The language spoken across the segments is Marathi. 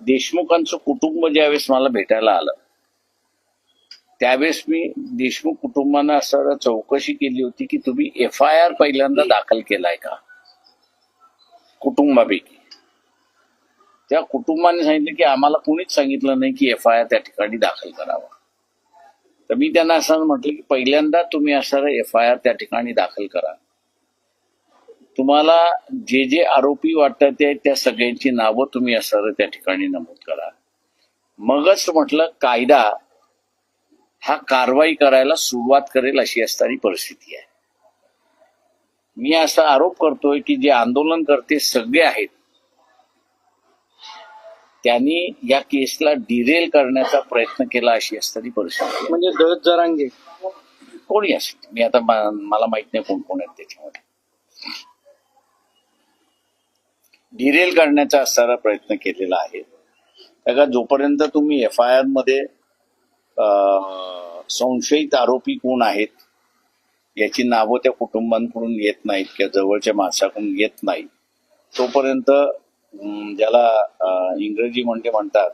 देशमुखांचं कुटुंब ज्यावेळेस मला भेटायला आलं त्यावेळेस मी देशमुख कुटुंबांना असं चौकशी केली होती की तुम्ही एफ आय आर पहिल्यांदा दाखल केलाय का? कुटुंबापैकी. त्या कुटुंबाने सांगितलं की आम्हाला कुणीच सांगितलं नाही की एफ आय आर त्या ठिकाणी दाखल करावा. तर मी त्यांना असं म्हटलं की पहिल्यांदा तुम्ही असणारा एफ आय आर त्या ठिकाणी दाखल करा. तुम्हाला जे जे आरोपी वाटतात ते त्या सगळ्यांची नावं तुम्ही असं त्या ठिकाणी नमूद करा. मगच म्हटलं कायदा हा कारवाई करायला सुरुवात करेल अशी असणारी परिस्थिती आहे. मी असा आरोप करतोय की जे आंदोलन करते सगळे आहेत त्यांनी या केसला डिरेल करण्याचा प्रयत्न केला अशी असणारी परिस्थिती. म्हणजे दळत जरांगे. कोणी असेल? मी आता मला माहीत नाही कोण कोण आहेत त्याच्यामध्ये. डिरेल करण्याचा असणारा प्रयत्न केलेला आहे. का जोपर्यंत तुम्ही एफ आय आरमध्ये संशयित आरोपी कोण आहेत याची नावं त्या कुटुंबांकडून येत नाहीत किंवा जवळच्या माणसाकडून येत नाही तोपर्यंत ज्याला इंग्रजी म्हणजे म्हणतात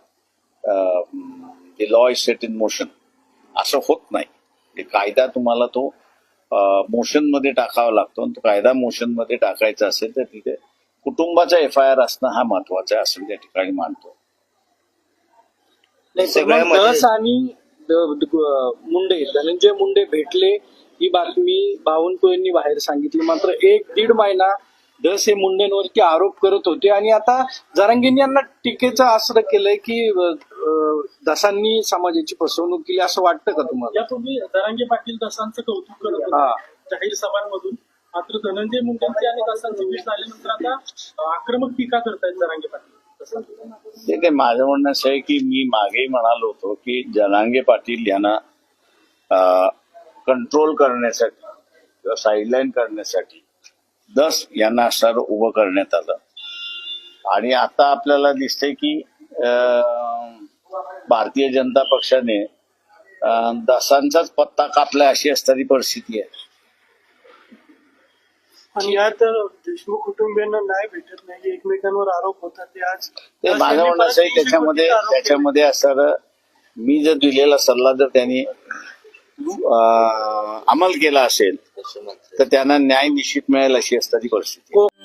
law is set in motion असं होत नाही. कायदा तुम्हाला तो मोशनमध्ये टाकावा लागतो आणि तो कायदा मोशनमध्ये टाकायचा असेल तर तिथे कुटुंबाचा एफ आय आर असणं हा महत्त्वाचा आहे असं त्या ठिकाणी मानतो दस आणि मुंडे धनंजय मुंडे भेटले ही बातमी बावनकुळेंनी बाहेर सांगितली. मात्र एक दीड महिना दस हे मुंडेंवरती आरोप करत होते आणि आता जरांगेंनी यांना टीकेचं आश्रय केलंय की दसांनी समाजाची फसवणूक केली असं वाटतं का तुम्हाला? यापूर्वी दरांगे पाटील दसांचं कौतुक करत हा. जाहीर सभांमधून. मात्र धनंजय मुंडेंची आणि दसांची भेट झाल्यानंतर आता आक्रमक टीका करतायत जरांगे पाटील. ते माझं म्हणणं असं आहे की मी मागेही म्हणालो होतो की जनांगे पाटील यांना कंट्रोल करण्यासाठी किंवा साईडलाईन करण्यासाठी दस यांना असणार उभं करण्यात आलं. आणि आता आपल्याला दिसतंय की अं, भारतीय जनता पक्षाने दसांचाच पत्ता कापला अशी असणारी परिस्थिती आहे. आणि यात देशमुख कुटुंबियांना न्याय भेटत नाही एकमेकांवर आरोप होतात ते आज ते माझं म्हणणं असं आहे त्याच्यामध्ये त्याच्यामध्ये असं मी जर दिलेला सल्ला जर त्यांनी अंमल केला असेल तर त्यांना न्याय निश्चित मिळेल अशी असणारी परिस्थिती आहे.